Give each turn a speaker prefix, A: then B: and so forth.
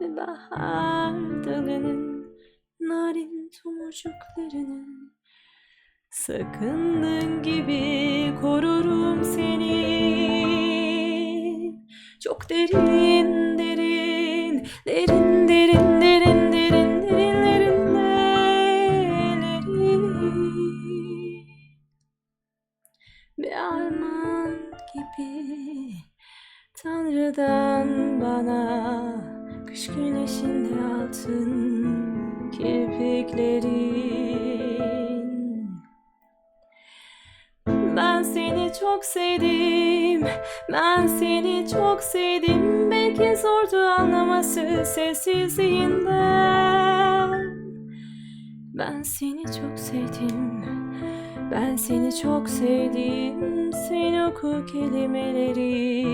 A: ve bahar dalının narin tomurcuklarının sakındığın gibi korurum seni. Çok derin derin derin derin derin derin derin derinlerin bir armağan gibi Tanrı'dan bana kış güneşinde altın kirpiklerin. Ben seni çok sevdim ben seni çok sevdim. Belki zordu anlaması sessizliğinden. Ben seni çok sevdim Ben seni çok sevdim. Sen oku kelimeleri